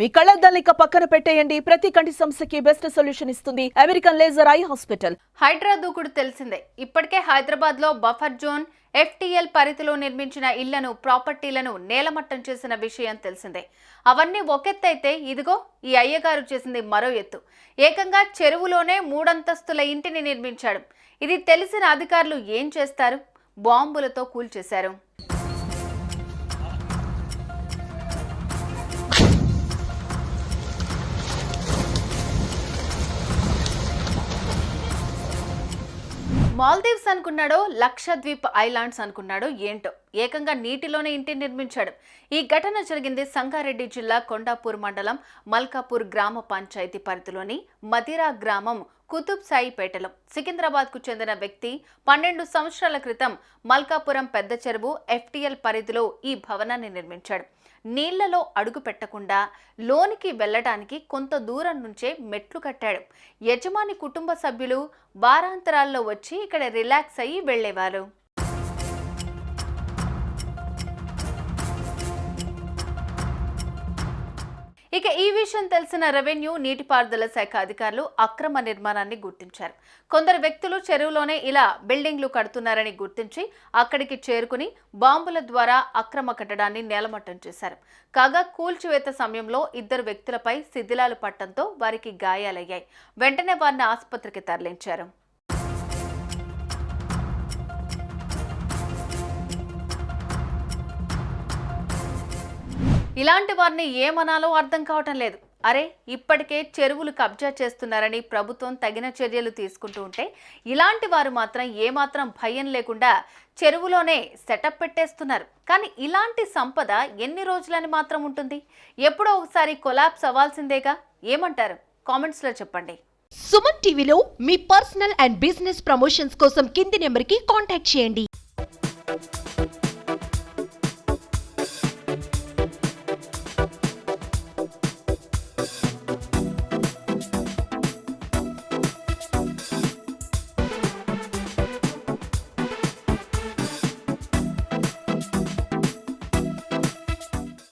మీ కళ్ళద్దాలిక పక్కన పెట్టేయండి. ప్రతి కంటి సమస్యకి బెస్ట్ సొల్యూషన్ ఇస్తుంది. American laser eye hospital. HYDRAA దూకుడు తెలిసిందే. ఇప్పటికే హైదరాబాద్లో బఫర్ జోన్ ఎఫ్టీఎల్ పరిధిలో నిర్మించిన ఇళ్ళను ప్రాపర్టీలను నేలమట్టం చేసిన విషయం తెలిసిందే. అవన్నీ ఒకెత్తైతే ఇదిగో ఈ అయ్యగారు చేసింది మరో ఎత్తు. ఏకంగా చెరువులోనే మూడంతస్తుల ఇంటిని నిర్మించాడు. ఇది తెలిసిన అధికారులు ఏం చేస్తారు? బాంబులతో కూల్చేశారు. మాల్దీవ్స్ అనుకున్నాడో లక్షద్వీప్ ఐలాండ్స్ అనుకున్నాడో ఏంటో. ఏకంగా నీటిలోనే ఇంటిని నిర్మించాడు. ఈ ఘటన జరిగింది సంగారెడ్డి జిల్లా కొండాపూర్ మండలం మల్కాపూర్ గ్రామ పంచాయతీ పరిధిలోని మదిరా గ్రామం కుతుబ్ సాయిపేటలో సికింద్రాబాద్కు చెందిన వ్యక్తి పన్నెండు సంవత్సరాల క్రితం మల్కాపురం పెద్ద చెరువు ఎఫ్టీఎల్ పరిధిలో ఈ భవనాన్ని నిర్మించాడు. నీళ్ళలో అడుగు పెట్టకుండా లోనికి వెళ్ళడానికి కొంత దూరం నుంచే మెట్లు కట్టాడు. యజమాని కుటుంబ సభ్యులు వారాంతరాల్లో వచ్చి ఇక్కడ రిలాక్స్ అయ్యి వెళ్ళేవారు. ఇక ఈ విషయం తెలిసిన రెవెన్యూ నీటిపారుదల శాఖ అధికారులు అక్రమ నిర్మాణాన్ని గుర్తించారు. కొందరు వ్యక్తులు చెరువులోనే ఇలా బిల్డింగ్లు కడుతున్నారని గుర్తించి అక్కడికి చేరుకుని బాంబుల ద్వారా అక్రమ కట్టడాన్ని నేలమట్టం చేశారు. కాగా కూల్చివేత సమయంలో ఇద్దరు వ్యక్తులపై శిథిలాలు పట్టడంతో వారికి గాయాలయ్యాయి. వెంటనే వారిని ఆసుపత్రికి తరలించారు. ఇలాంటి వారిని ఏమనాలో అర్థం కావటం లేదు. అరే ఇప్పటికే చెరువులు కబ్జా చేస్తున్నారని ప్రభుత్వం తగిన చర్యలు తీసుకుంటూ ఉంటే ఇలాంటి వారు మాత్రం ఏమాత్రం భయం లేకుండా చెరువులోనే సెటప్ పెట్టేస్తున్నారు. కానీ ఇలాంటి సంపద ఎన్ని రోజులని మాత్రం ఉంటుంది? ఎప్పుడో ఒకసారి కొలాప్స్ అవ్వాల్సిందేగా? ఏమంటారు? కామెంట్స్లో చెప్పండి. సుమన్ టీవీలో మీ పర్సనల్ అండ్ బిజినెస్ ప్రమోషన్స్ కోసం కింది నెంబర్కి కాంటాక్ట్ చేయండి.